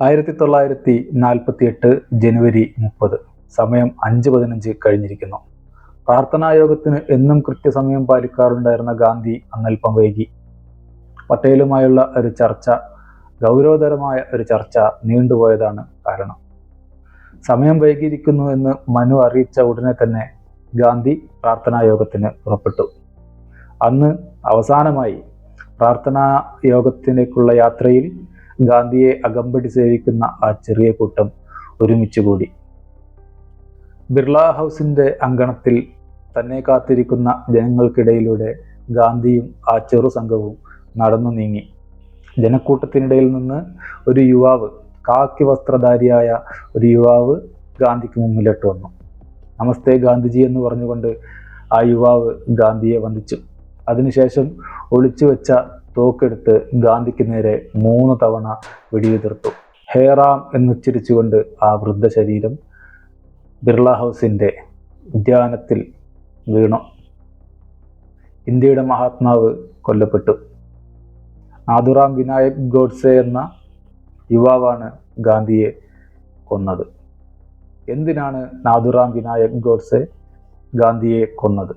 ആയിരത്തി തൊള്ളായിരത്തി നാൽപ്പത്തി എട്ട് ജനുവരി മുപ്പത്. സമയം അഞ്ച് പതിനഞ്ച് കഴിഞ്ഞിരിക്കുന്നു. പ്രാർത്ഥനായോഗത്തിന് എന്നും കൃത്യസമയം പാലിക്കാറുണ്ടായിരുന്ന ഗാന്ധി അന്നൽപ്പം വൈകി. പട്ടേലുമായുള്ള ഒരു ചർച്ച ഗൗരവതരമായ ഒരു ചർച്ച നീണ്ടുപോയതാണ് കാരണം. സമയം വൈകിയിരിക്കുന്നു എന്ന് മനു അറിയിച്ച ഉടനെ തന്നെ ഗാന്ധി പ്രാർത്ഥനായോഗത്തിന് പുറപ്പെട്ടു. അന്ന് അവസാനമായി പ്രാർത്ഥനാ യോഗത്തിലേക്കുള്ള യാത്രയിൽ ഗാന്ധിയെ അകമ്പടി സേവിക്കുന്ന ആ ചെറിയ കൂട്ടം ഒരുമിച്ച് കൂടി. ബിർള ഹൗസിന്റെ അങ്കണത്തിൽ തന്നെ കാത്തിരിക്കുന്ന ജനങ്ങൾക്കിടയിലൂടെ ഗാന്ധിയും ആ ചെറു സംഘവും നടന്നു നീങ്ങി. ജനക്കൂട്ടത്തിനിടയിൽ നിന്ന് ഒരു യുവാവ് കാക്കി വസ്ത്രധാരിയായ ഒരു യുവാവ് ഗാന്ധിക്ക് മുന്നിലിട്ട് വന്നു. നമസ്തേ ഗാന്ധിജി എന്ന് പറഞ്ഞുകൊണ്ട് ആ യുവാവ് ഗാന്ധിയെ വന്ദിച്ചു. അതിനുശേഷം ഒളിച്ചു വെച്ച തോക്കെടുത്ത് ഗാന്ധിക്ക് നേരെ മൂന്ന് തവണ വെടിയുതിർത്തു. ഹേറാം എന്നുച്ചരിച്ചുകൊണ്ട് ആ വൃദ്ധ ശരീരം ബിർള ഹൗസിന്റെ ഉദ്യാനത്തിൽ വീണു. ഇന്ത്യയുടെ മഹാത്മാവ് കൊല്ലപ്പെട്ടു. നാഥുറാം വിനായക് ഗോഡ്സെ എന്ന യുവാവാണ് ഗാന്ധിയെ കൊന്നത്. എന്തിനാണ് നാഥുറാം വിനായക് ഗോഡ്സെ ഗാന്ധിയെ കൊന്നത്?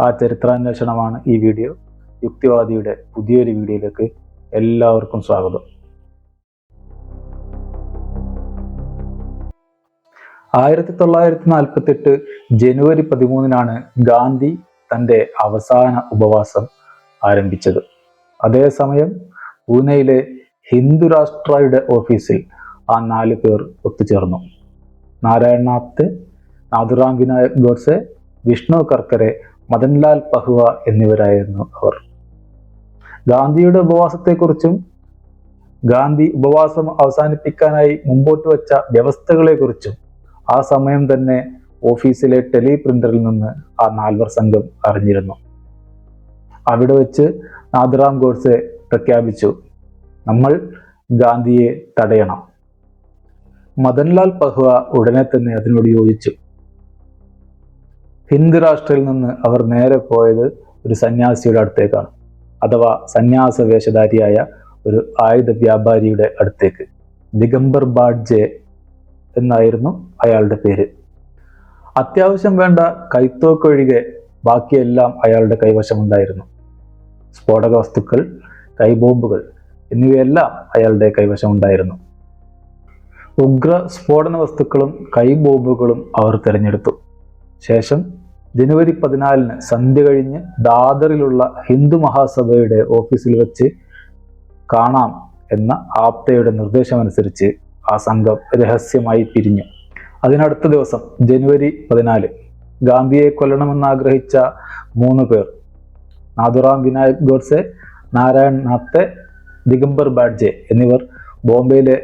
ആ ചരിത്രാന്വേഷണമാണ് ഈ വീഡിയോ. യുക്തിവാദിയുടെ പുതിയൊരു വീഡിയോയിലേക്ക് എല്ലാവർക്കും സ്വാഗതം. ആയിരത്തി തൊള്ളായിരത്തി നാൽപ്പത്തി എട്ട് ജനുവരി പതിമൂന്നിനാണ് ഗാന്ധി തന്റെ അവസാന ഉപവാസം ആരംഭിച്ചത്. അതേസമയം പൂനെയിലെ ഹിന്ദുരാഷ്ട്രയുടെ ഓഫീസിൽ ആ നാല് പേർ ഒത്തുചേർന്നു. നാരായണനാഥ് നാഥുറാം വിനായക് ഗോഡ്സെ വിഷ്ണു കർക്കരെ മദൻലാൽ പഹുവ എന്നിവരായിരുന്നു അവർ. ഗാന്ധിയുടെ ഉപവാസത്തെക്കുറിച്ചും ഗാന്ധി ഉപവാസം അവസാനിപ്പിക്കാനായി മുമ്പോട്ട് വച്ച വ്യവസ്ഥകളെക്കുറിച്ചും ആ സമയം തന്നെ ഓഫീസിലെ ടെലി പ്രിന്ററിൽ നിന്ന് ആ നാൽവർ സംഘം അറിഞ്ഞിരുന്നു. അവിടെ വെച്ച് നാഥറാം ഗോഡ്സെ പ്രഖ്യാപിച്ചു നമ്മൾ ഗാന്ധിയെ തടയണം. മദൻലാൽ പഹ്വ ഉടനെ തന്നെ അതിനോട് യോജിച്ചു. ഹിന്ദു രാഷ്ട്രയിൽ നിന്ന് അവർ നേരെ പോയത് ഒരു സന്യാസിയുടെ അടുത്തേക്കാണ്. അഥവാ സന്യാസ വേഷധാരിയായ ഒരു ആയുധ വ്യാപാരിയുടെ അടുത്തേക്ക്. ദിഗംബർ ബാഡ്ജെ എന്നായിരുന്നു അയാളുടെ പേര്. അത്യാവശ്യം വേണ്ട കൈത്തോക്കൊഴികെ ബാക്കിയെല്ലാം അയാളുടെ കൈവശമുണ്ടായിരുന്നു. സ്ഫോടക വസ്തുക്കൾ കൈബോംബുകൾ എന്നിവയെല്ലാം അയാളുടെ കൈവശമുണ്ടായിരുന്നു. ഉഗ്ര സ്ഫോടന വസ്തുക്കളും കൈബോംബുകളും അവർ തിരഞ്ഞെടുത്തു. ശേഷം ജനുവരി പതിനാലിന് സന്ധ്യ കഴിഞ്ഞ് ദാദറിലുള്ള ഹിന്ദു മഹാസഭയുടെ ഓഫീസിൽ വെച്ച് കാണാം എന്ന ആപ്തയുടെ നിർദ്ദേശമനുസരിച്ച് ആ സംഘം രഹസ്യമായി പിരിഞ്ഞു. അതിനടുത്ത ദിവസം ജനുവരി പതിനാല് ഗാന്ധിയെ കൊല്ലണമെന്ന് ആഗ്രഹിച്ച മൂന്ന് പേർ. നാഥുറാം വിനായക് ഗോഡ്സെ നാരായൺ നാപ്തെ ദിഗംബർ ബാഡ്ജെ എന്നിവർ ബോംബെയിലെ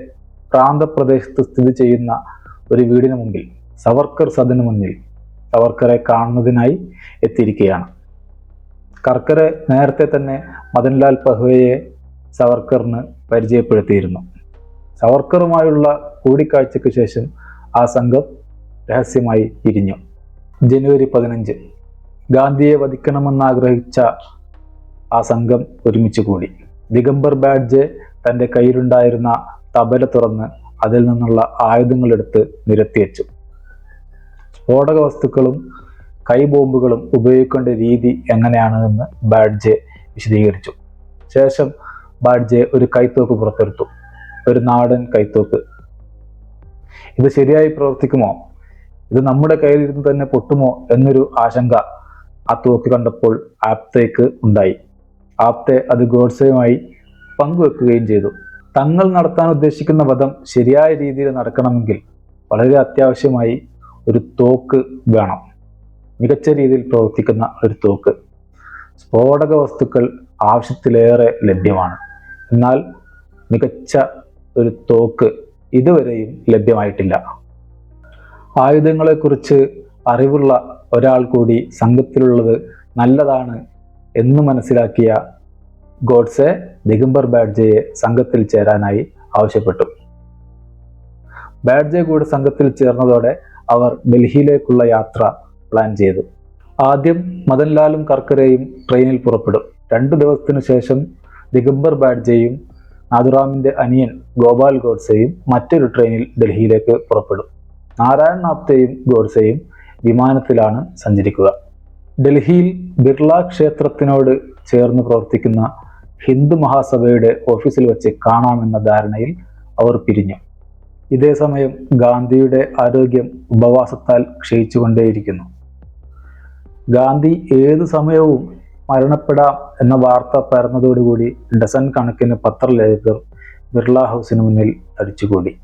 പ്രാന്തപ്രദേശത്ത് സ്ഥിതി ചെയ്യുന്ന ഒരു വീടിന് മുമ്പിൽ സവർക്കർ സദന് മുന്നിൽ സവർക്കറെ കാണുന്നതിനായി എത്തിയിരിക്കുകയാണ്. കർക്കറെ നേരത്തെ തന്നെ മദൻലാൽ പഹ്വയെ സവർക്കറിന് പരിചയപ്പെടുത്തിയിരുന്നു. സവർക്കറുമായുള്ള കൂടിക്കാഴ്ചയ്ക്ക് ശേഷം ആ സംഘം രഹസ്യമായി പിരിഞ്ഞു ജനുവരി പതിനഞ്ച് ഗാന്ധിയെ വധിക്കണമെന്നാഗ്രഹിച്ച ആ സംഘം ഒരുമിച്ച് കൂടി. ദിഗംബർ ബാഡ്ജെ തന്റെ കയ്യിലുണ്ടായിരുന്ന തബല തുറന്ന് അതിൽ നിന്നുള്ള ആയുധങ്ങളെടുത്ത് നിരത്തി വെച്ചു സ്ഫോടക വസ്തുക്കളും കൈബോംബുകളും ഉപയോഗിക്കേണ്ട രീതി എങ്ങനെയാണെന്ന് ബാഡ്ജെ വിശദീകരിച്ചു. ശേഷം ബാഡ്ജെ ഒരു കൈത്തോക്ക് പുറത്തെടുത്തു. ഒരു നാടൻ കൈത്തോക്ക് ഇത് ശരിയായി പ്രവർത്തിക്കുമോ? ഇത് നമ്മുടെ കയ്യിലിരുന്ന് തന്നെ പൊട്ടുമോ എന്നൊരു ആശങ്ക ആ തോക്ക് കണ്ടപ്പോൾ ആപ്തേക്ക് ഉണ്ടായി. ആപ്തെ അത് ഗോഡ്സയുമായി പങ്കുവെക്കുകയും ചെയ്തു. തങ്ങൾ നടത്താൻ ഉദ്ദേശിക്കുന്ന വധം ശരിയായ രീതിയിൽ നടക്കണമെങ്കിൽ വളരെ അത്യാവശ്യമായി ഒരു തോക്ക് വേണം. മികച്ച രീതിയിൽ പ്രവർത്തിക്കുന്ന ഒരു തോക്ക്. സ്ഫോടക വസ്തുക്കൾ ആവശ്യത്തിലേറെ ലഭ്യമാണ്. എന്നാൽ മികച്ച ഒരു തോക്ക് ഇതുവരെയും ലഭ്യമായിട്ടില്ല. ആയുധങ്ങളെക്കുറിച്ച് അറിവുള്ള ഒരാൾ കൂടി സംഘത്തിലുള്ളത് നല്ലതാണ് എന്ന് മനസ്സിലാക്കിയ ഗോഡ്സെ ദിഗംബർ ബാഡ്ജയെ സംഘത്തിൽ ചേരാനായി ആവശ്യപ്പെട്ടു. ബാഡ്ജെ കൂടി സംഘത്തിൽ ചേർന്നതോടെ അവർ ഡൽഹിയിലേക്കുള്ള യാത്ര പ്ലാൻ ചെയ്തു. ആദ്യം മദൻലാലും കർക്കരയും ട്രെയിനിൽ പുറപ്പെടും. രണ്ടു ദിവസത്തിനു ശേഷം ദിഗംബർ ബാഡ്ജയും നാഥുറാമിന്റെ അനിയൻ ഗോപാൽ ഗോഡ്സെയും മറ്റൊരു ട്രെയിനിൽ ഡൽഹിയിലേക്ക് പുറപ്പെടും. നാരായൺ നാപ്തയും ഗോഡ്സെയും വിമാനത്തിലാണ് സഞ്ചരിക്കുക. ഡൽഹിയിൽ ബിർള ക്ഷേത്രത്തിനോട് ചേർന്ന് പ്രവർത്തിക്കുന്ന ഹിന്ദു മഹാസഭയുടെ ഓഫീസിൽ വെച്ച് കാണാമെന്ന ധാരണയിൽ അവർ പിരിഞ്ഞു. ഇതേ സമയം ഗാന്ധിയുടെ ആരോഗ്യം ഉപവാസത്താൽ ക്ഷയിച്ചുകൊണ്ടേയിരിക്കുന്നു. ഗാന്ധി ഏതു സമയവും മരണപ്പെടാം എന്ന വാർത്ത പരന്നതോടുകൂടി ഡസൻ കണക്കിന് പത്രലേഖകർ ബിർള ഹൗസിന് മുന്നിൽ തടിച്ചുകൂടി.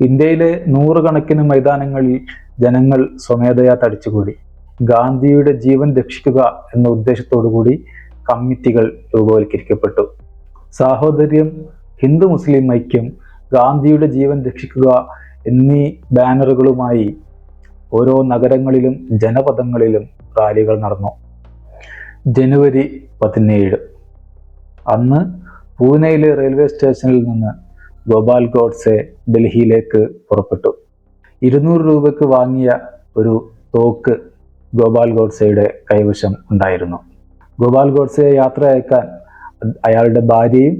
ഇന്ത്യയിലെ നൂറുകണക്കിന് മൈതാനങ്ങളിൽ ജനങ്ങൾ സ്വമേധയാ തടിച്ചുകൂടി. ഗാന്ധിയുടെ ജീവൻ രക്ഷിക്കുക എന്ന ഉദ്ദേശത്തോടുകൂടി കമ്മിറ്റികൾ രൂപവൽക്കരിക്കപ്പെട്ടു. സാഹോദര്യം ഹിന്ദു മുസ്ലിം ഐക്യം ഗാന്ധിയുടെ ജീവൻ രക്ഷിക്കുക എന്നീ ബാനറുകളുമായി ഓരോ നഗരങ്ങളിലും ജനപദങ്ങളിലും റാലികൾ നടന്നു. ജനുവരി പതിനേഴ്. അന്ന് പൂനെയിലെ റെയിൽവേ സ്റ്റേഷനിൽ നിന്ന് ഗോപാൽ ഗോഡ്സെ ഡൽഹിയിലേക്ക് പുറപ്പെട്ടു. ഇരുന്നൂറ് രൂപയ്ക്ക് വാങ്ങിയ ഒരു തോക്ക് ഗോപാൽ ഗോഡ്സെയുടെ കൈവശം ഉണ്ടായിരുന്നു. ഗോപാൽ ഗോഡ്സെയെ യാത്ര അയക്കാൻ അയാളുടെ ഭാര്യയും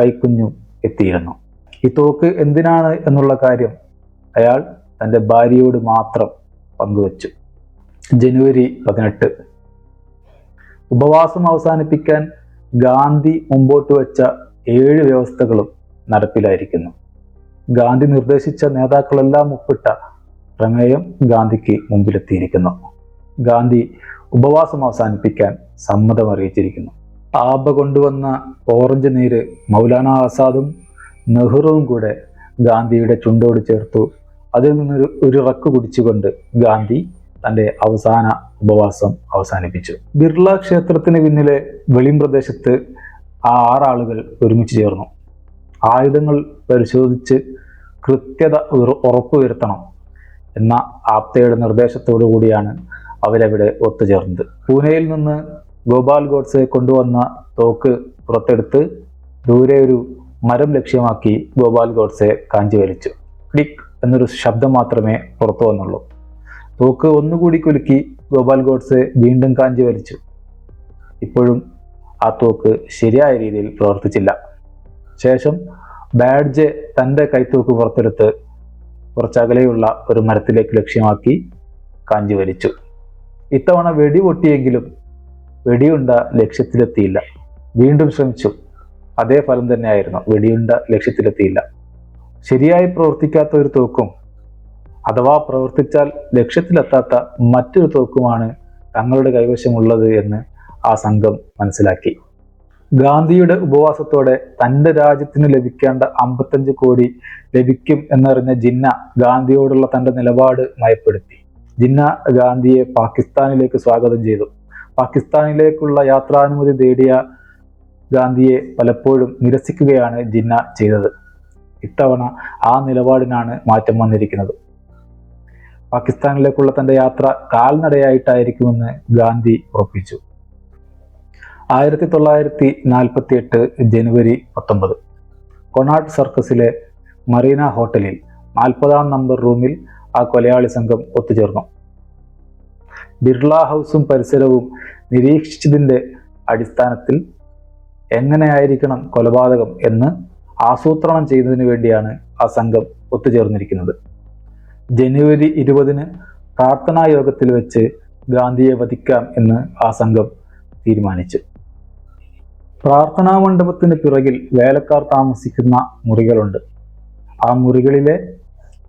കൈക്കുഞ്ഞും എത്തിയിരുന്നു. ഈ തോക്ക് എന്തിനാണ് എന്നുള്ള കാര്യം അയാൾ തന്റെ ഭാര്യയോട് മാത്രം പങ്കുവച്ചു. ജനുവരി പതിനെട്ട്. ഉപവാസം അവസാനിപ്പിക്കാൻ ഗാന്ധി മുമ്പോട്ട് വെച്ച ഏഴ് വ്യവസ്ഥകളും നടപ്പിലായിരിക്കുന്നു. ഗാന്ധി നിർദ്ദേശിച്ച നേതാക്കളെല്ലാം ഒപ്പിട്ട പ്രമേയം ഗാന്ധിക്ക് മുമ്പിലെത്തിയിരിക്കുന്നു. ഗാന്ധി ഉപവാസം അവസാനിപ്പിക്കാൻ സമ്മതം അറിയിച്ചിരിക്കുന്നു ആബ കൊണ്ടുവന്ന ഓറഞ്ച് നീര് മൗലാന ആസാദും നെഹ്റുവും കൂടെ ഗാന്ധിയുടെ ചുണ്ടോട് ചേർത്തു. അതിൽ നിന്നൊരു ഒരു റക്ക് കുടിച്ചുകൊണ്ട് ഗാന്ധി തന്റെ അവസാന ഉപവാസം അവസാനിപ്പിച്ചു. ബിർള ക്ഷേത്രത്തിന് പിന്നിലെ വെളിം പ്രദേശത്ത് ആ ആറാളുകൾ ഒരുമിച്ച് ചേർന്നു. ആയുധങ്ങൾ പരിശോധിച്ച് കൃത്യത ഉറ- ഉറപ്പുവരുത്തണം എന്ന ആപ്തയുടെ നിർദ്ദേശത്തോടു കൂടിയാണ് അവരവിടെ ഒത്തുചേർന്നത്. പൂനെയിൽ നിന്ന് ഗോപാൽ ഗോഡ്സെ കൊണ്ടുവന്ന തോക്ക് പുറത്തെടുത്ത് ദൂരെ ഒരു മരം ലക്ഷ്യമാക്കി ഗോപാൽ ഗോഡ്സെ കാഞ്ചി വലിച്ചു ക്ലിക്ക് എന്നൊരു ശബ്ദം മാത്രമേ പുറത്തു വന്നുള്ളൂ. തോക്ക് ഒന്നുകൂടി കുലുക്കി ഗോപാൽ ഗോഡ്സെ വീണ്ടും കാഞ്ചി വലിച്ചു ഇപ്പോഴും ആ തോക്ക് ശരിയായ രീതിയിൽ പ്രവർത്തിച്ചില്ല. ശേഷം ബാഡ്ജ് തന്റെ കൈത്തോക്ക് പുറത്തെടുത്ത് കുറച്ചകലെയുള്ള ഒരു മരത്തിലേക്ക് ലക്ഷ്യമാക്കി കാഞ്ചി വലിച്ചു ഇത്തവണ വെടി പൊട്ടിയെങ്കിലും വെടിയുണ്ട ലക്ഷ്യത്തിലെത്തിയില്ല. വീണ്ടും ശ്രമിച്ചു. അതേ ഫലം തന്നെയായിരുന്നു വെടിയുണ്ട ലക്ഷ്യത്തിലെത്തിയില്ല. ശരിയായി പ്രവർത്തിക്കാത്ത ഒരു തോക്കും അഥവാ പ്രവർത്തിച്ചാൽ ലക്ഷ്യത്തിലെത്താത്ത മറ്റൊരു തോക്കുമാണ് തങ്ങളുടെ കൈവശമുള്ളത് എന്ന് ആ സംഘം മനസ്സിലാക്കി. ഗാന്ധിയുടെ ഉപവാസത്തോടെ തന്റെ രാജ്യത്തിന് ലഭിക്കേണ്ട അമ്പത്തഞ്ച് കോടി ലഭിക്കും എന്നറിഞ്ഞ ജിന്ന ഗാന്ധിയോടുള്ള തന്റെ നിലപാട് മയപ്പെടുത്തി. ജിന്ന ഗാന്ധിയെ പാകിസ്ഥാനിലേക്ക് സ്വാഗതം ചെയ്തു. പാകിസ്ഥാനിലേക്കുള്ള യാത്രാനുമതി തേടിയ ഗാന്ധിയെ പലപ്പോഴും നിരസിക്കുകയാണ് ജിന്ന ചെയ്തത്. ഇത്തവണ ആ നിലപാടിനാണ് മാറ്റം വന്നിരിക്കുന്നത്. പാകിസ്ഥാനിലേക്കുള്ള തന്റെ യാത്ര കാൽനടയായിട്ടായിരിക്കുമെന്ന് ഗാന്ധി ഉറപ്പിച്ചു. ആയിരത്തി തൊള്ളായിരത്തി നാൽപ്പത്തി എട്ട് ജനുവരി പത്തൊമ്പത്. കൊണാട്ട് സർക്കസിലെ മറീന ഹോട്ടലിൽ നാൽപ്പതാം നമ്പർ റൂമിൽ ആ കൊലയാളി സംഘം ഒത്തുചേർന്നു. ബിർള ഹൗസും പരിസരവും നിരീക്ഷിച്ചതിന്റെ അടിസ്ഥാനത്തിൽ എങ്ങനെയായിരിക്കണം കൊലപാതകം എന്ന് ആസൂത്രണം ചെയ്യുന്നതിന് വേണ്ടിയാണ് ആ സംഘം ഒത്തുചേർന്നിരിക്കുന്നത്. ജനുവരി ഇരുപതിന് പ്രാർത്ഥനാ യോഗത്തിൽ വെച്ച് ഗാന്ധിയെ വധിക്കാം എന്ന് ആ സംഘം തീരുമാനിച്ചു. പ്രാർത്ഥനാ മണ്ഡപത്തിന് പിറകിൽ വേലക്കാർ താമസിക്കുന്ന മുറികളുണ്ട്. ആ മുറികളിലെ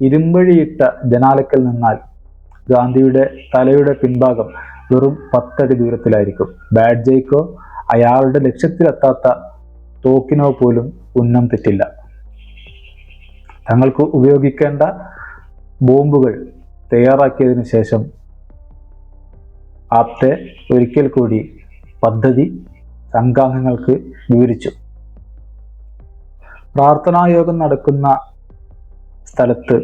ഇരുമ്പഴിയിട്ട ജനാലക്കൽ നിന്നാൽ ഗാന്ധിയുടെ തലയുടെ പിൻഭാഗം വെറും പത്തടി ദൂരത്തിലായിരിക്കും. ബാഡ്ജയ്ക്കോ അയാളുടെ ലക്ഷ്യത്തിലെത്താത്ത തോക്കിനോ പോലും ഉന്നം തെറ്റില്ല. തങ്ങൾക്ക് ഉപയോഗിക്കേണ്ട ബോംബുകൾ തയ്യാറാക്കിയതിനു ശേഷം ആപ്തെ ഒരിക്കൽ കൂടി പദ്ധതി സംഘാംഗങ്ങൾക്ക് വിവരിച്ചു. പ്രാർത്ഥനായോഗം നടക്കുന്ന സ്ഥലത്ത്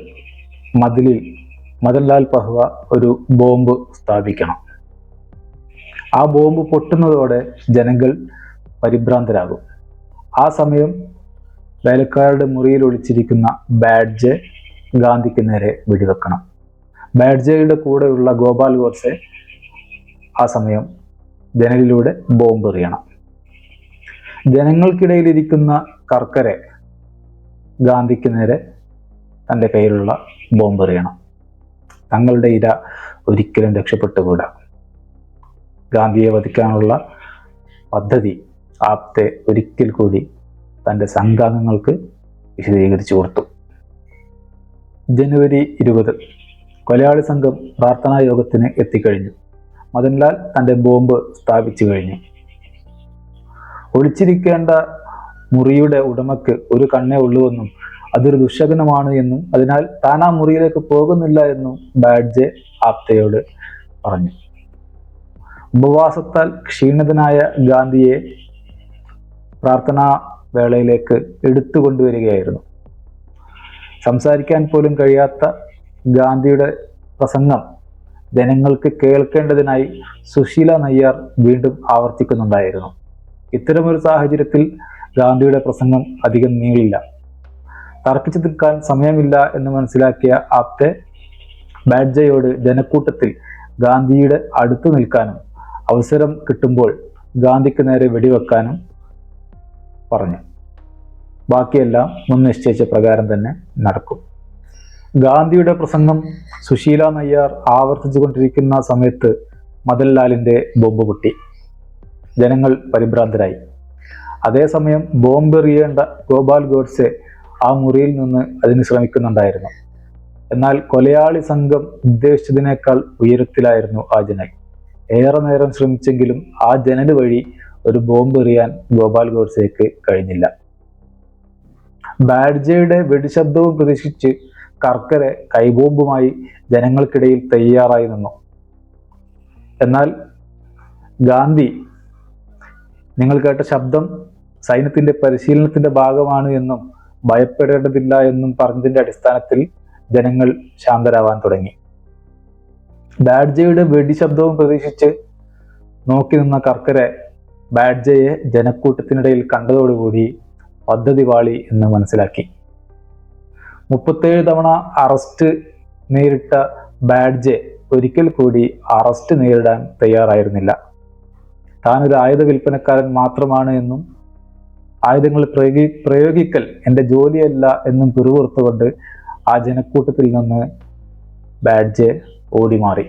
മതിലിൽ മദൻലാൽ പഹ്വ ഒരു ബോംബ് സ്ഥാപിക്കണം. ആ ബോംബ് പൊട്ടുന്നതോടെ ജനങ്ങൾ പരിഭ്രാന്തരാകും. ആ സമയം വേലക്കാരുടെ മുറിയിൽ ഒളിച്ചിരിക്കുന്ന ബാഡ്ജ് ഗാന്ധിക്ക് നേരെ വെടിവെക്കണം. ബാഡ്ജയുടെ കൂടെയുള്ള ഗോപാൽ ഗോഡ്സെ ആ സമയം ജനലിലൂടെ ബോംബ് എറിയണം. ജനങ്ങൾക്കിടയിലിരിക്കുന്ന കർക്കരെ ഗാന്ധിക്ക് നേരെ തന്റെ കയ്യിലുള്ള ബോംബെറിയണം തങ്ങളുടെ ഇര ഒരിക്കലും രക്ഷപ്പെട്ടുകൂടാ. ഗാന്ധിയെ വധിക്കാനുള്ള പദ്ധതി ആപ്തെ ഒരിക്കൽ കൂടി തന്റെ സംഘാംഗങ്ങൾക്ക് വിശദീകരിച്ചു കൊടുത്തു. ജനുവരി ഇരുപത് കൊലയാളി സംഘം പ്രാർത്ഥനാ യോഗത്തിന് എത്തിക്കഴിഞ്ഞു. മദൻലാൽ തന്റെ ബോംബ് സ്ഥാപിച്ചു കഴിഞ്ഞു. ഒളിച്ചിരിക്കേണ്ട മുറിയുടെ ഉടമയ്ക്ക് ഒരു കണ്ണേ ഉള്ളുവെന്നും അതൊരു ദുശകനമാണ് എന്നും അതിനാൽ താൻ ആ മുറിയിലേക്ക് പോകുന്നില്ല എന്നും ബാഡ്ജെ ആപ്തയോട് പറഞ്ഞു. ഉപവാസത്താൽ ക്ഷീണിതനായ ഗാന്ധിയെ പ്രാർത്ഥനാ വേളയിലേക്ക് എടുത്തു കൊണ്ടുവരികയായിരുന്നു സംസാരിക്കാൻ പോലും കഴിയാത്ത ഗാന്ധിയുടെ പ്രസംഗം ജനങ്ങൾക്ക് കേൾക്കേണ്ടതിനായി സുശീല നയ്യാർ വീണ്ടും ആവർത്തിക്കുന്നുണ്ടായിരുന്നു. ഇത്തരമൊരു സാഹചര്യത്തിൽ ഗാന്ധിയുടെ പ്രസംഗം അധികം നീളില്ല. തർക്കിച്ചു തീർക്കാൻ സമയമില്ല എന്ന് മനസ്സിലാക്കിയ ആപ്തെ ബാഡ്ജയോട് ജനക്കൂട്ടത്തിൽ ഗാന്ധിയുടെ അടുത്തു നിൽക്കാനും അവസരം കിട്ടുമ്പോൾ ഗാന്ധിക്ക് നേരെ വെടിവെക്കാനും പറഞ്ഞു. ബാക്കിയെല്ലാം മുൻ നിശ്ചയിച്ച പ്രകാരം തന്നെ നടക്കും. ഗാന്ധിയുടെ പ്രസംഗം സുശീല നയ്യാർ ആവർത്തിച്ചു കൊണ്ടിരിക്കുന്ന സമയത്ത് മദൻലാലിന്റെ ബോംബ് പൊട്ടി. ജനങ്ങൾ പരിഭ്രാന്തരായി. അതേസമയം ബോംബെറിയേണ്ട ഗോപാൽ ഗോഡ്സെ ആ മുറിയിൽ നിന്ന് അതിന് ശ്രമിക്കുന്നുണ്ടായിരുന്നു. എന്നാൽ കൊലയാളി സംഘം ഉദ്ദേശിച്ചതിനേക്കാൾ ഉയരത്തിലായിരുന്നു ആ ജനൽ. ഏറെ നേരം ശ്രമിച്ചെങ്കിലും ആ ജനൽ വഴി ഒരു ബോംബ് എറിയാൻ ഗോപാൽ ഗോഡ്സേക്ക് കഴിഞ്ഞില്ല. ബാഡ്ജയുടെ വെടിശബ്ദവും പ്രതീക്ഷിച്ച് കർക്കരെ കൈബോംബുമായി ജനങ്ങൾക്കിടയിൽ തയ്യാറായി നിന്നു. എന്നാൽ ഗാന്ധി നിങ്ങൾ കേട്ട ശബ്ദം സൈന്യത്തിന്റെ പരിശീലനത്തിന്റെ ഭാഗമാണ് എന്നും ഭയപ്പെടേണ്ടതില്ല എന്നും പറഞ്ഞതിന്റെ അടിസ്ഥാനത്തിൽ ജനങ്ങൾ ശാന്തരാവാൻ തുടങ്ങി. ബാഡ്ജയുടെ വെടിശബ്ദവും പ്രതീക്ഷിച്ച് നോക്കി നിന്ന കർക്കരെ ബാഡ്ജയെ ജനക്കൂട്ടത്തിനിടയിൽ കണ്ടതോടുകൂടി പദ്ധതി വാളി എന്ന് മനസ്സിലാക്കി. മുപ്പത്തേഴ് തവണ അറസ്റ്റ് നേരിട്ട ബാഡ്ജെ ഒരിക്കൽ കൂടി അറസ്റ്റ് നേരിടാൻ തയ്യാറായിരുന്നില്ല. താനൊരു ആയുധ വിൽപ്പനക്കാരൻ മാത്രമാണ് എന്നും ആയുധങ്ങൾ പ്രയോഗി പ്രയോഗിക്കൽ എന്റെ ജോലിയല്ല എന്നും പിറുപുറത്തുകൊണ്ട് ആ ജനക്കൂട്ടത്തിൽ നിന്ന് ബാഡ്ജെ ഓടി മാറി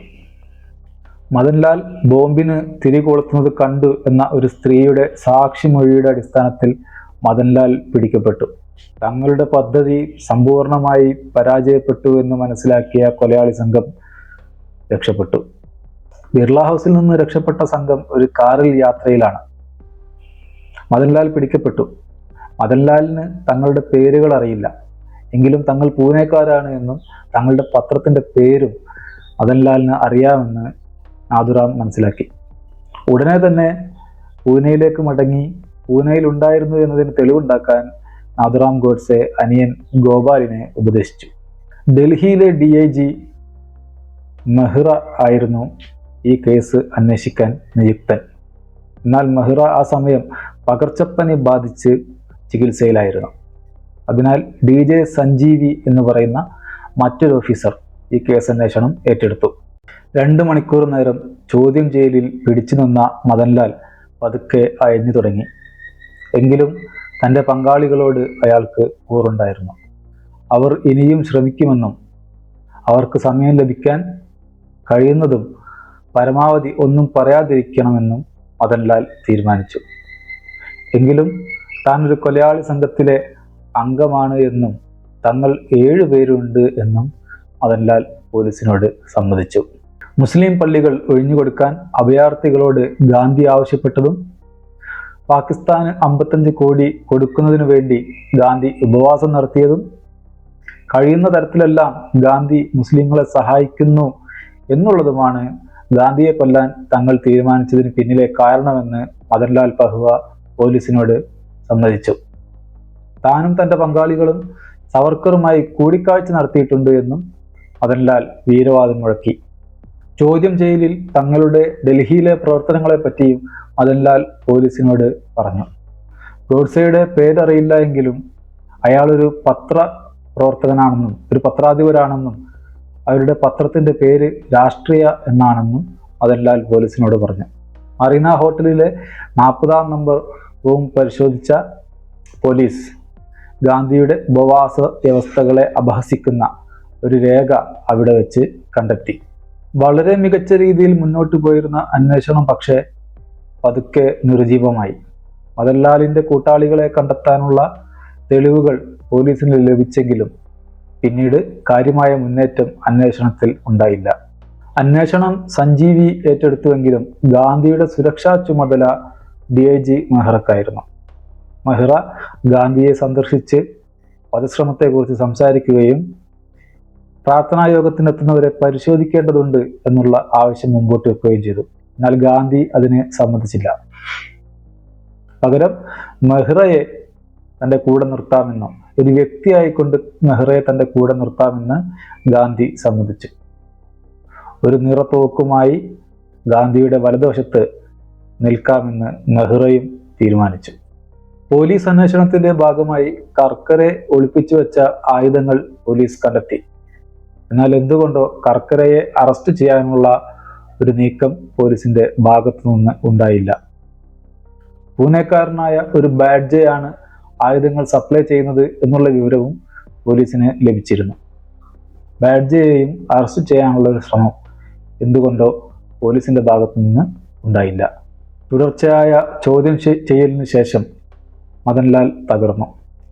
മദൻലാൽ ബോംബിന് തിരി കൊളുത്തുന്നത് കണ്ടു എന്ന ഒരു സ്ത്രീയുടെ സാക്ഷിമൊഴിയുടെ അടിസ്ഥാനത്തിൽ മദൻലാൽ പിടിക്കപ്പെട്ടു. തങ്ങളുടെ പദ്ധതി സമ്പൂർണമായി പരാജയപ്പെട്ടു എന്ന് മനസ്സിലാക്കിയ കൊലയാളി സംഘം രക്ഷപ്പെട്ടു. ബിർള ഹൗസിൽ നിന്ന് രക്ഷപ്പെട്ട സംഘം ഒരു കാറിൽ യാത്രയിലാണ്. മദൻലാൽ പിടിക്കപ്പെട്ടു. മദൻലാലിന് തങ്ങളുടെ പേരുകൾ അറിയില്ല. എങ്കിലും തങ്ങൾ പൂനെക്കാരാണ് എന്നും തങ്ങളുടെ പത്രത്തിന്റെ പേരും മദൻലാലിന് അറിയാമെന്ന് നാഥുറാം മനസ്സിലാക്കി. ഉടനെ തന്നെ പൂനെയിലേക്ക് മടങ്ങി പൂനെയിൽ ഉണ്ടായിരുന്നു എന്നതിന് തെളിവുണ്ടാക്കാൻ നാഥുറാം ഗോഡ്സെ അനിയൻ ഗോപാലിനെ ഉപദേശിച്ചു. ഡൽഹിയിലെ ഡി ഐ ജി മെഹ്റ ആയിരുന്നു ഈ കേസ് അന്വേഷിക്കാൻ നിയുക്തൻ. എന്നാൽ മെഹ്റ ആ സമയം പകർച്ചപ്പനി ബാധിച്ച് ചികിത്സയിലായിരുന്നു. അതിനാൽ ഡി ജെ സഞ്ജീവി എന്ന് പറയുന്ന മറ്റൊരു ഓഫീസർ ഈ കേസ് അന്വേഷണം ഏറ്റെടുത്തു. രണ്ട് മണിക്കൂർ നേരം ചോദ്യം ചെയ്യലിൽ പിടിച്ചു നിന്ന മദൻലാൽ പതുക്കെ അയഞ്ഞു തുടങ്ങി. എങ്കിലും തന്റെ പങ്കാളികളോട് അയാൾക്ക് കൂറുണ്ടായിരുന്നു. അവർ ഇനിയും ശ്രമിക്കുമെന്നും അവർക്ക് സമയം ലഭിക്കാൻ കഴിയുന്നതും പരമാവധി ഒന്നും പറയാതിരിക്കണമെന്നും മദൻലാൽ തീരുമാനിച്ചു. എങ്കിലും താൻ ഒരു കൊലയാളി സംഘത്തിലെ അംഗമാണ് എന്നും തങ്ങൾ ഏഴു പേരുണ്ട് എന്നും മദൻലാൽ പോലീസിനോട് സമ്മതിച്ചു. മുസ്ലിം പള്ളികൾ ഒഴിഞ്ഞുകൊടുക്കാൻ അഭയാർത്ഥികളോട് ഗാന്ധി ആവശ്യപ്പെട്ടതും പാകിസ്ഥാന് അമ്പത്തഞ്ച് കോടി കൊടുക്കുന്നതിനു വേണ്ടി ഗാന്ധി ഉപവാസം നടത്തിയതും കഴിയുന്ന തരത്തിലെല്ലാം ഗാന്ധി മുസ്ലിങ്ങളെ സഹായിക്കുന്നു എന്നുള്ളതുമാണ് ഗാന്ധിയെ കൊല്ലാൻ തങ്ങൾ തീരുമാനിച്ചതിന് പിന്നിലെ കാരണമെന്ന് മദൻലാൽ പഹ്വ പോലീസിനോട് സമ്മതിച്ചു. താനും തന്റെ പങ്കാളികളും സവർക്കറുമായി കൂടിക്കാഴ്ച നടത്തിയിട്ടുണ്ട് എന്നും മദൻലാൽ വീരവാദം മുഴക്കി. ചോദ്യം ചെയ്യലിൽ തങ്ങളുടെ ഡൽഹിയിലെ പ്രവർത്തനങ്ങളെ പറ്റിയും മദൻലാൽ പോലീസിനോട് പറഞ്ഞു. ഗോഡ്സെയുടെ പേരറിയില്ല എങ്കിലും അയാളൊരു പത്ര പ്രവർത്തകനാണെന്നും ഒരു പത്രാധിപരാണെന്നും അവരുടെ പത്രത്തിന്റെ പേര് രാഷ്ട്രീയ എന്നാണെന്നും മദൻലാൽ പോലീസിനോട് പറഞ്ഞു. മറീന ഹോട്ടലിലെ നാൽപ്പതാം നമ്പർ റൂം പരിശോധിച്ച പോലീസ് ഗാന്ധിയുടെ ഉപവാസ വ്യവസ്ഥകളെ അപഹസിക്കുന്ന ഒരു രേഖ അവിടെ വെച്ച് കണ്ടെത്തി. വളരെ മികച്ച രീതിയിൽ മുന്നോട്ട് പോയിരുന്ന അന്വേഷണം പക്ഷേ പതുക്കെ നിർജീവമായി. മദൻലാലിന്റെ കൂട്ടാളികളെ കണ്ടെത്താനുള്ള തെളിവുകൾ പോലീസിന് ലഭിച്ചെങ്കിലും പിന്നീട് കാര്യമായ മുന്നേറ്റം അന്വേഷണത്തിൽ ഉണ്ടായില്ല. അന്വേഷണം സഞ്ജീവി ഏറ്റെടുത്തുവെങ്കിലും ഗാന്ധിയുടെ സുരക്ഷാ ചുമതല ഡി ഐ ജി മെഹ്റക്കായിരുന്നു. മെഹ്റ ഗാന്ധിയെ സന്ദർശിച്ച് വധശ്രമത്തെക്കുറിച്ച് സംസാരിക്കുകയും പ്രാർത്ഥനാ യോഗത്തിനെത്തുന്നവരെ പരിശോധിക്കേണ്ടതുണ്ട് എന്നുള്ള ആവശ്യം മുമ്പോട്ട് വെക്കുകയും ചെയ്തു. എന്നാൽ ഗാന്ധി അതിനെ സമ്മതിച്ചില്ല. പകരം മെഹ്റയെ തന്റെ കൂടെ നിർത്താമെന്നും ഒരു വ്യക്തിയായിക്കൊണ്ട് മെഹ്റയെ തന്റെ കൂടെ നിർത്താമെന്ന് ഗാന്ധി സമ്മതിച്ചു. ഒരു നിറത്തോക്കുമായി ഗാന്ധിയുടെ വലതുവശത്ത് നിൽക്കാമെന്ന് നെഹ്റയും തീരുമാനിച്ചു. പോലീസ് അന്വേഷണത്തിന്റെ ഭാഗമായി കർക്കരെ ഒളിപ്പിച്ചു വെച്ച ആയുധങ്ങൾ പോലീസ് കണ്ടെത്തി. എന്നാൽ എന്തുകൊണ്ടോ കർക്കരയെ അറസ്റ്റ് ചെയ്യാനുള്ള ഒരു നീക്കം പോലീസിന്റെ ഭാഗത്തു നിന്ന് ഉണ്ടായില്ല. പൂനെക്കാരനായ ഒരു ബാഡ്ജയാണ് ആയുധങ്ങൾ സപ്ലൈ ചെയ്യുന്നത് എന്നുള്ള വിവരവും പോലീസിന് ലഭിച്ചിരുന്നു. ബാഡ്ജയെയും അറസ്റ്റ് ചെയ്യാനുള്ള ഒരു ശ്രമം എന്തുകൊണ്ടോ പോലീസിന്റെ ഭാഗത്തു നിന്ന് ഉണ്ടായില്ല. തുടർച്ചയായ ചോദ്യം ചെയ്- ചെയ്യലിന് ശേഷം മദൻലാൽ തകർന്നു.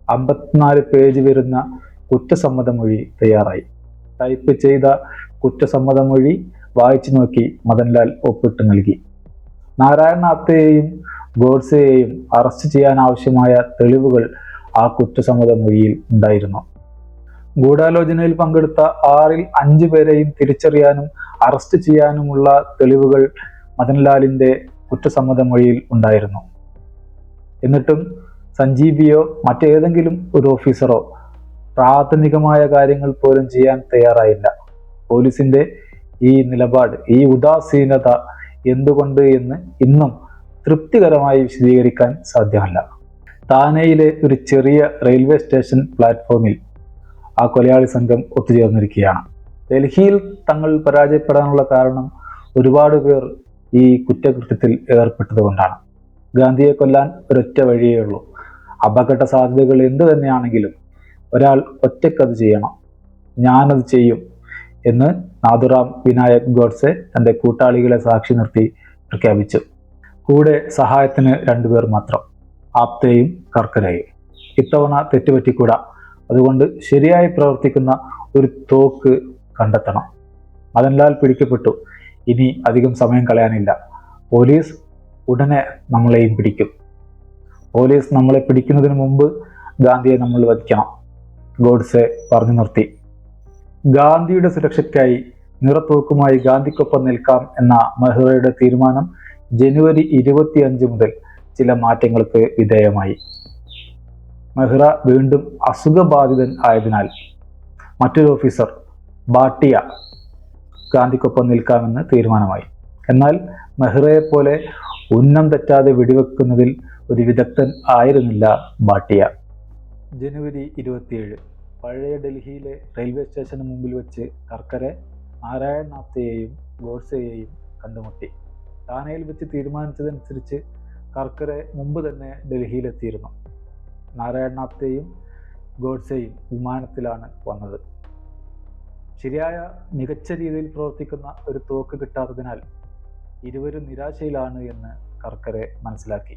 അമ്പത്തിനാല് പേജ് വരുന്ന കുറ്റസമ്മതമൊഴി തയ്യാറായി. ടൈപ്പ് ചെയ്ത കുറ്റസമ്മതമൊഴി വായിച്ചു നോക്കി മദൻലാൽ ഒപ്പിട്ട് നൽകി. നാരായണ ആപ്തയെയും ഗോഡ്സെയെയും അറസ്റ്റ് ചെയ്യാൻ ആവശ്യമായ തെളിവുകൾ ആ കുറ്റസമ്മതമൊഴിയിൽ ഉണ്ടായിരുന്നു. ഗൂഢാലോചനയിൽ പങ്കെടുത്ത ആറിൽ അഞ്ചു പേരെയും തിരിച്ചറിയാനും അറസ്റ്റ് ചെയ്യാനുമുള്ള തെളിവുകൾ മദൻലാലിന്റെ കുറ്റസമ്മതമൊഴിയിൽ ഉണ്ടായിരുന്നു. എന്നിട്ടും സഞ്ജീവിയോ മറ്റേതെങ്കിലും ഒരു ഓഫീസറോ പ്രാഥമികമായ കാര്യങ്ങൾ പോലും ചെയ്യാൻ തയ്യാറായില്ല. പോലീസിന്റെ ഈ നിലപാട് ഈ ഉദാസീനത എന്തുകൊണ്ട് എന്ന് ഇന്നും തൃപ്തികരമായി വിശദീകരിക്കാൻ സാധ്യമല്ല. താനെയിലെ ഒരു ചെറിയ റെയിൽവേ സ്റ്റേഷൻ പ്ലാറ്റ്ഫോമിൽ ആ കൊലയാളി സംഘം ഒത്തുചേർന്നിരിക്കുകയാണ്. ഡൽഹിയിൽ തങ്ങൾ പരാജയപ്പെടാനുള്ള കാരണം ഒരുപാട് പേർ ഈ കുറ്റകൃത്യത്തിൽ ഏർപ്പെട്ടതുകൊണ്ടാണ്. ഗാന്ധിയെ കൊല്ലാൻ ഒരൊറ്റ വഴിയേ ഉള്ളൂ. അപകട സാധ്യതകൾ എന്തു തന്നെയാണെങ്കിലും ഒരാൾ ഒറ്റക്കത് ചെയ്യണം. ഞാനത് ചെയ്യും എന്ന് നാഥുറാം വിനായക് ഗോഡ്സെ തന്റെ കൂട്ടാളികളെ സാക്ഷി നിർത്തി പ്രഖ്യാപിച്ചു. കൂടെ സഹായത്തിന് രണ്ടുപേർ മാത്രം ആപ്തയും കർക്കരയും. ഇത്തവണ തെറ്റുപറ്റിക്കൂടാ. അതുകൊണ്ട് ശരിയായി പ്രവർത്തിക്കുന്ന ഒരു തോക്ക് കണ്ടെത്തണം. മദൻലാൽ പിടിക്കപ്പെട്ടു. ഇനി അധികം സമയം കളയാനില്ല. പോലീസ് ഉടനെ നമ്മളെയും പിടിക്കും. പോലീസ് നമ്മളെ പിടിക്കുന്നതിന് മുമ്പ് ഗാന്ധിയെ നമ്മൾ വധിക്കണം. ഗോഡ്സെ പറഞ്ഞു നിർത്തി. ഗാന്ധിയുടെ സുരക്ഷയ്ക്കായി നിറത്തോക്കുമായി ഗാന്ധിക്കൊപ്പം നിൽക്കാം എന്ന മെഹ്റയുടെ തീരുമാനം ജനുവരി ഇരുപത്തിയഞ്ച് മുതൽ ചില മാറ്റങ്ങൾക്ക് വിധേയമായി. മെഹ്റ വീണ്ടും അസുഖബാധിതൻ ആയതിനാൽ മറ്റൊരു ഓഫീസർ ബാട്ടിയ ഗാന്ധിക്കൊപ്പം നിൽക്കാമെന്ന് തീരുമാനമായി. എന്നാൽ മെഹ്റയെ പോലെ ഉന്നം തെറ്റാതെ വെടിവെക്കുന്നതിൽ ഒരു വിദഗ്ധൻ ആയിരുന്നില്ല ഭാട്ടിയ. ജനുവരി ഇരുപത്തിയേഴ് പഴയ ഡൽഹിയിലെ റെയിൽവേ സ്റ്റേഷന് മുമ്പിൽ വെച്ച് കർക്കരെ നാരായൺ നാപ്തയെയും ഗോഡ്സെയെയും കണ്ടുമുട്ടി. താനയിൽ വെച്ച് തീരുമാനിച്ചതനുസരിച്ച് കർക്കരെ മുമ്പ് തന്നെ ഡൽഹിയിലെത്തിയിരുന്നു. നാരായൺ നാപ്തയും ഗോഡ്സെയും വിമാനത്തിലാണ് വന്നത് ശരിയായ മികച്ച രീതിയിൽ പ്രവർത്തിക്കുന്ന ഒരു തോക്ക് കിട്ടാത്തതിനാൽ ഇരുവരും നിരാശയിലാണ് എന്ന് കർക്കരെ മനസ്സിലാക്കി.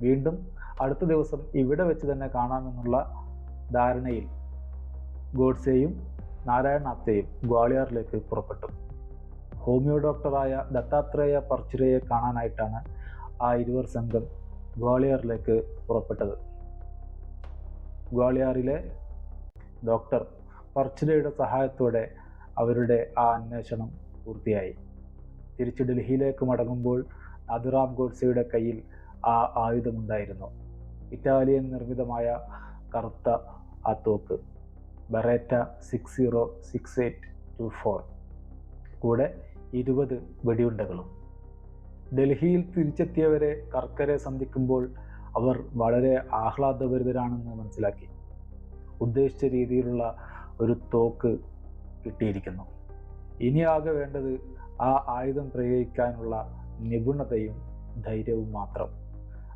വീണ്ടും അടുത്ത ദിവസം ഇവിടെ വെച്ച് തന്നെ കാണാമെന്നുള്ള ധാരണയിൽ ഗോഡ്സെയും നാരായണ അത്തയും ഗ്വാളിയാറിലേക്ക് പുറപ്പെട്ടു. ഹോമിയോ ഡോക്ടറായ ദത്താത്രേയ പർച്ചുരയെ കാണാനായിട്ടാണ് ആ ഇരുവർ സംഘം ഗ്വാളിയാറിലേക്ക് പുറപ്പെട്ടത്. ഗ്വാളിയാറിലെ ഡോക്ടർ പർച്ചുരയുടെ സഹായത്തോടെ അവരുടെ ആ അന്വേഷണം പൂർത്തിയായി. തിരിച്ചു ഡൽഹിയിലേക്ക് മടങ്ങുമ്പോൾ നാദുറാം ഗോഡ്സയുടെ കയ്യിൽ ആ ആയുധമുണ്ടായിരുന്നു. ഇറ്റാലിയൻ നിർമ്മിതമായ കറുത്ത ആ തോക്ക് Beretta six zero six eight two four കൂടെ ഇരുപത് വെടിയുണ്ടകളും. ഡൽഹിയിൽ തിരിച്ചെത്തിയവരെ കർക്കരെ സന്ധിക്കുമ്പോൾ അവർ വളരെ ആഹ്ലാദഭരിതരാണെന്ന് മനസ്സിലാക്കി. ഉദ്ദേശിച്ച രീതിയിലുള്ള ഒരു തോക്ക് കിട്ടിയിരിക്കുന്നു. ഇനി ആകെ വേണ്ടത് ആ ആയുധം പ്രയോഗിക്കാനുള്ള നിപുണതയും ധൈര്യവും മാത്രം.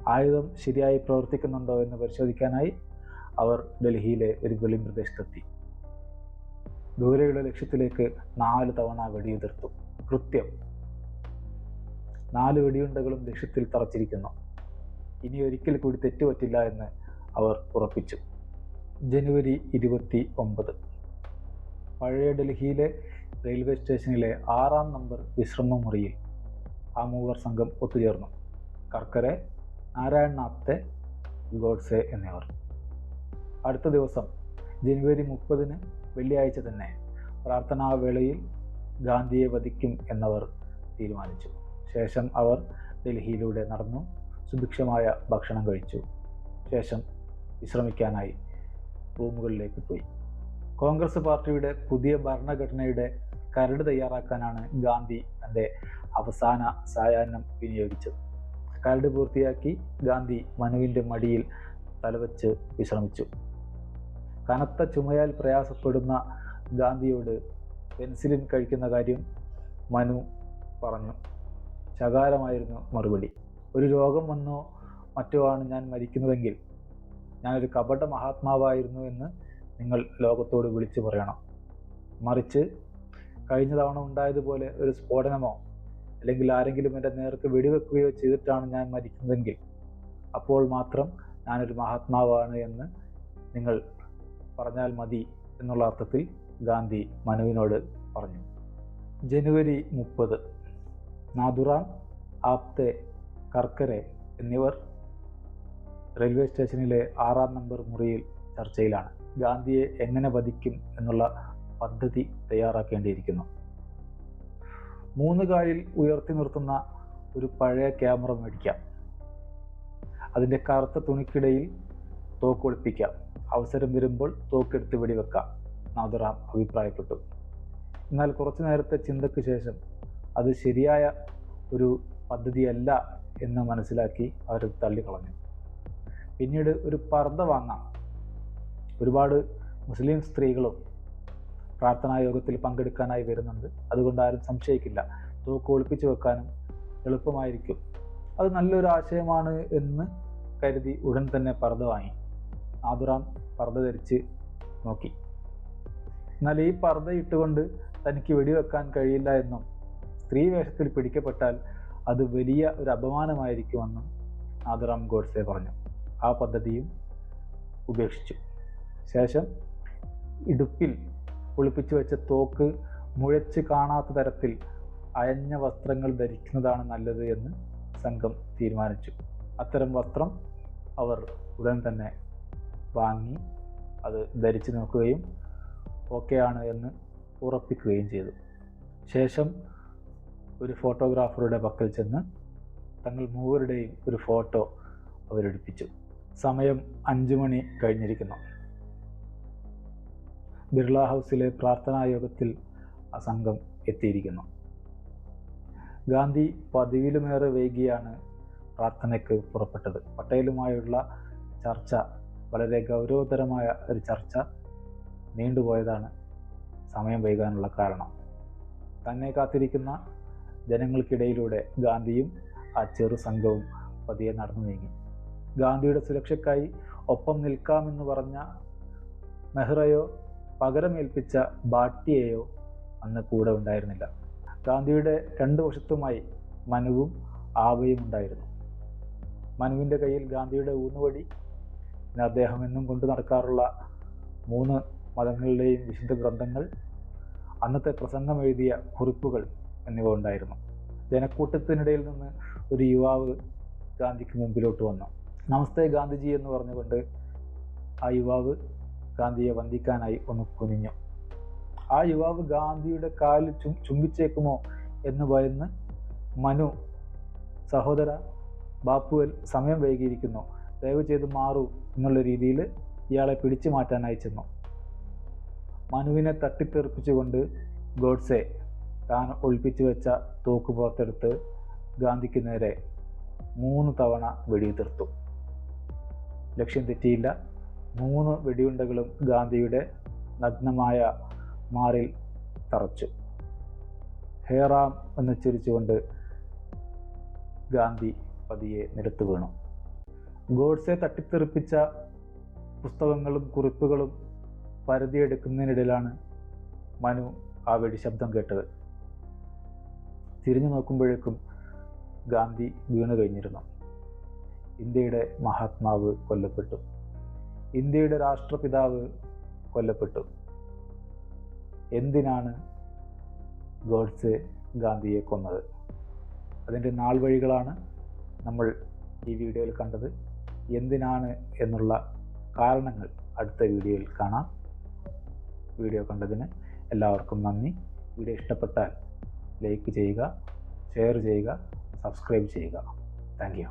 ആയുധം ശരിയായി പ്രവർത്തിക്കുന്നുണ്ടോ എന്ന് പരിശോധിക്കാനായി അവർ ഡൽഹിയിലെ ഒരു വെളിമ്പ്രദേശത്തെത്തി. ദൂരെയുള്ള ലക്ഷ്യത്തിലേക്ക് നാല് തവണ വെടിയുതിർത്തു. കൃത്യം. നാല് വെടിയുണ്ടകളും ലക്ഷ്യത്തിൽ തറച്ചിരിക്കുന്നു. ഇനി ഒരിക്കൽ കൂടി തെറ്റുപറ്റില്ല എന്ന് അവർ ഉറപ്പിച്ചു. ജനുവരി ഇരുപത്തി ഒമ്പത്. പഴയ ഡൽഹിയിലെ റെയിൽവേ സ്റ്റേഷനിലെ ആറാം നമ്പർ വിശ്രമ മുറിയിൽ ആ മൂവർ സംഘം ഒത്തുചേർന്നു. കർക്കരെ നാരായൺ ആപ്തെ ഗോഡ്സെ എന്നിവർ. അടുത്ത ദിവസം ജനുവരി മുപ്പതിന് വെള്ളിയാഴ്ച തന്നെ പ്രാർത്ഥനാവേളയിൽ ഗാന്ധിയെ വധിക്കും എന്നവർ തീരുമാനിച്ചു. ശേഷം അവർ ഡൽഹിയിലൂടെ നടന്നു സുഭിക്ഷമായ ഭക്ഷണം കഴിച്ചു. ശേഷം വിശ്രമിക്കാനായി റൂമുകളിലേക്ക് പോയി. കോൺഗ്രസ് പാർട്ടിയുടെ പുതിയ ഭരണഘടനയുടെ കരട് തയ്യാറാക്കാനാണ് ഗാന്ധി തന്റെ അവസാന സായാഹ്നം വിനിയോഗിച്ചത്. കരട് പൂർത്തിയാക്കി ഗാന്ധി മനുവിന്റെ മടിയിൽ തലവെച്ച് വിശ്രമിച്ചു. കനത്ത ചുമയാൽ പ്രയാസപ്പെടുന്ന ഗാന്ധിയോട് പെൻസിലിൻ കഴിക്കുന്ന കാര്യം മനു പറഞ്ഞു. ശകാരമായിരുന്നു മറുപടി. ഒരു രോഗം വന്നോ മറ്റോ ആണ് ഞാൻ മരിക്കുന്നതെങ്കിൽ. ഞാനൊരു കപട മഹാത്മാവായിരുന്നു എന്ന് നിങ്ങൾ ലോകത്തോട് വിളിച്ചു പറയണം. മറിച്ച് കഴിഞ്ഞ തവണ ഉണ്ടായതുപോലെ ഒരു സ്ഫോടനമോ അല്ലെങ്കിൽ ആരെങ്കിലും എന്റെ നേർക്ക് വെടിവെക്കുകയോ ചെയ്തിട്ടാണ് ഞാൻ മരിക്കുന്നതെങ്കിൽ അപ്പോൾ മാത്രം ഞാനൊരു മഹാത്മാവാണ് എന്ന് നിങ്ങൾ പറഞ്ഞാൽ മതി എന്നുള്ള അർത്ഥത്തിൽ ഗാന്ധി മനുവിനോട് പറഞ്ഞു. ജനുവരി മുപ്പത് നാദുറാം ആപ്തെ കർക്കരെ എന്നിവർ റെയിൽവേ സ്റ്റേഷനിലെ ആറാം നമ്പർ മുറിയിൽ ചർച്ചയിലാണ്. ഗാന്ധിയെ എങ്ങനെ വധിക്കും എന്നുള്ള പദ്ധതി തയ്യാറാക്കേണ്ടിയിരിക്കുന്നു. മൂന്ന് കാലിൽ ഉയർത്തി നിർത്തുന്ന ഒരു പഴയ ക്യാമറ മേടിക്കാം. അതിന്റെ കറുത്ത തുണിക്കിടയിൽ തോക്ക് ഒളിപ്പിക്കാം. അവസരം വരുമ്പോൾ തോക്കെടുത്ത് വെടിവെക്കാം. നാദുറാം അഭിപ്രായപ്പെട്ടു. എന്നാൽ കുറച്ചു നേരത്തെ ചിന്തയ്ക്ക് ശേഷം അത് ശരിയായ ഒരു പദ്ധതിയല്ല എന്ന് മനസ്സിലാക്കി അവർ തള്ളിക്കളഞ്ഞു. പിന്നീട് ഒരു പർദ്ദ വാങ്ങാം. ഒരുപാട് മുസ്ലിം സ്ത്രീകളും പ്രാർത്ഥനാ യോഗത്തിൽ പങ്കെടുക്കാനായി വരുന്നുണ്ട്. അതുകൊണ്ട് ആരും സംശയിക്കില്ല. തൂക്ക് ഒളിപ്പിച്ചു വെക്കാനും എളുപ്പമായിരിക്കും. അത് നല്ലൊരു ആശയമാണ് എന്ന് കരുതി ഉടൻ തന്നെ പർദ്ദ വാങ്ങി. ആതുറാം പർദ്ദ ധരിച്ച് നോക്കി. എന്നാൽ ഈ പർദ്ദ ഇട്ടുകൊണ്ട് തനിക്ക് വെടിവെക്കാൻ കഴിയില്ല എന്നും സ്ത്രീ വേഷത്തിൽ പിടിക്കപ്പെട്ടാൽ അത് വലിയ ഒരു അപമാനമായിരിക്കുമെന്നും ആദുറാം ഗോഡ്സെ പറഞ്ഞു. ആ പദ്ധതിയും ഉപേക്ഷിച്ചു. ശേഷം ഇടുപ്പിൽ ഒളിപ്പിച്ചു വെച്ച തോക്ക് മുഴച്ച് കാണാത്ത തരത്തിൽ അയഞ്ഞ വസ്ത്രങ്ങൾ ധരിക്കുന്നതാണ് നല്ലത് എന്ന് സംഘം തീരുമാനിച്ചു. അത്തരം വസ്ത്രം അവർ ഉടൻ തന്നെ വാങ്ങി അത് ധരിച്ചു നോക്കുകയും ഓക്കെ ആണ് എന്ന് ഉറപ്പിക്കുകയും ചെയ്തു. ശേഷം ഒരു ഫോട്ടോഗ്രാഫറുടെ പക്കൽ ചെന്ന് തങ്ങൾ മൂവരുടെയും ഒരു ഫോട്ടോ അവരെടുപ്പിച്ചു. സമയം അഞ്ചു മണി കഴിഞ്ഞിരിക്കുന്നു. ബിർള ഹൗസിലെ പ്രാർത്ഥനാ യോഗത്തിൽ ആ സംഘം എത്തിയിരിക്കുന്നു. ഗാന്ധി പതിവിലുമേറെ വൈകിയാണ് പ്രാർത്ഥനയ്ക്ക് പുറപ്പെട്ടത്. പട്ടേലുമായുള്ള ചർച്ച വളരെ ഗൗരവതരമായ ഒരു ചർച്ച നീണ്ടുപോയതാണ് സമയം വൈകാനുള്ള കാരണം. തന്നെ കാത്തിരിക്കുന്ന ജനങ്ങൾക്കിടയിലൂടെ ഗാന്ധിയും ആ ചെറു സംഘവും പതിയെ നടന്നു നീങ്ങി. ഗാന്ധിയുടെ സുരക്ഷയ്ക്കായി ഒപ്പം നിൽക്കാമെന്ന് പറഞ്ഞ മെഹ്റയോ പകരമേൽപ്പിച്ച ബാട്ടിയെയോ അന്ന് കൂടെ ഉണ്ടായിരുന്നില്ല. ഗാന്ധിയുടെ രണ്ട് വശത്തുമായി മനുവും ആവയും ഉണ്ടായിരുന്നു. മനുവിന്റെ കയ്യിൽ ഗാന്ധിയുടെ ഊന്നുവടി പിന്നെ അദ്ദേഹം എന്നും കൊണ്ടു നടക്കാറുള്ള മൂന്ന് മതങ്ങളിലെയും വിശുദ്ധ ഗ്രന്ഥങ്ങൾ അന്നത്തെ പ്രസംഗം എഴുതിയ കുറിപ്പുകൾ എന്നിവ ഉണ്ടായിരുന്നു. ജനക്കൂട്ടത്തിനിടയിൽ നിന്ന് ഒരു യുവാവ് ഗാന്ധിക്ക് മുമ്പിലോട്ട് വന്നു. നമസ്തേ ഗാന്ധിജി എന്ന് പറഞ്ഞുകൊണ്ട് ആ യുവാവ് ഗാന്ധിയെ വന്ദിക്കാനായി ഒന്ന് കുനിഞ്ഞു. ആ യുവാവ് ഗാന്ധിയുടെ കാലിൽ ചും ചുംബിച്ചേക്കുമോ എന്ന് ഭയന്ന് മനു സഹോദര ബാപ്പുവൽ സമയം വൈകിയിരിക്കുന്നു. ദയവ് ചെയ്ത് മാറൂ എന്നുള്ള രീതിയിൽ ഇയാളെ പിടിച്ചു മാറ്റാനായി ചെന്നു. മനുവിനെ തട്ടിത്തെറിപ്പിച്ചുകൊണ്ട് ഗോഡ്സെ താൻ ഒളിപ്പിച്ചു വെച്ച തോക്ക് പുറത്തെടുത്ത് ഗാന്ധിക്ക് നേരെ മൂന്ന് തവണ വെടിയുതിർത്തു. ലക്ഷ്യം തെറ്റിയില്ല. മൂന്ന് വെടിയുണ്ടകളും ഗാന്ധിയുടെ നഗ്നമായ മാറിൽ തറച്ചു. ഹേറാം എന്ന് ചിരിച്ചുകൊണ്ട് ഗാന്ധി പതിയെ നിരത്തു വീണു. ഗോഡ്സെ തട്ടിത്തെറിപ്പിച്ച പുസ്തകങ്ങളും കുറിപ്പുകളും പരതിയെടുക്കുന്നതിനിടയിലാണ് മനു ആ വെടി ശബ്ദം കേട്ടത്. തിരിഞ്ഞു നോക്കുമ്പോഴേക്കും ഗാന്ധി വീണു കഴിഞ്ഞിരുന്നു ഇന്ത്യയുടെ മഹാത്മാവ് കൊല്ലപ്പെട്ടു. ഇന്ത്യയുടെ രാഷ്ട്രപിതാവ് കൊല്ലപ്പെട്ടു. എന്തിനാണ് ഗോഡ്സെ ഗാന്ധിയെ കൊന്നത്? അതിന്റെ നാൾ വഴികളാണ് നമ്മൾ ഈ വീഡിയോയിൽ കണ്ടത്. എന്തിനാണ് എന്നുള്ള കാരണങ്ങൾ അടുത്ത വീഡിയോയിൽ കാണാം. വീഡിയോ കണ്ടതിന് എല്ലാവർക്കും നന്ദി. വീഡിയോ ഇഷ്ടപ്പെട്ടാൽ ലൈക്ക് ചെയ്യുക ഷെയർ ചെയ്യുക സബ്സ്ക്രൈബ് ചെയ്യുക. Thank you.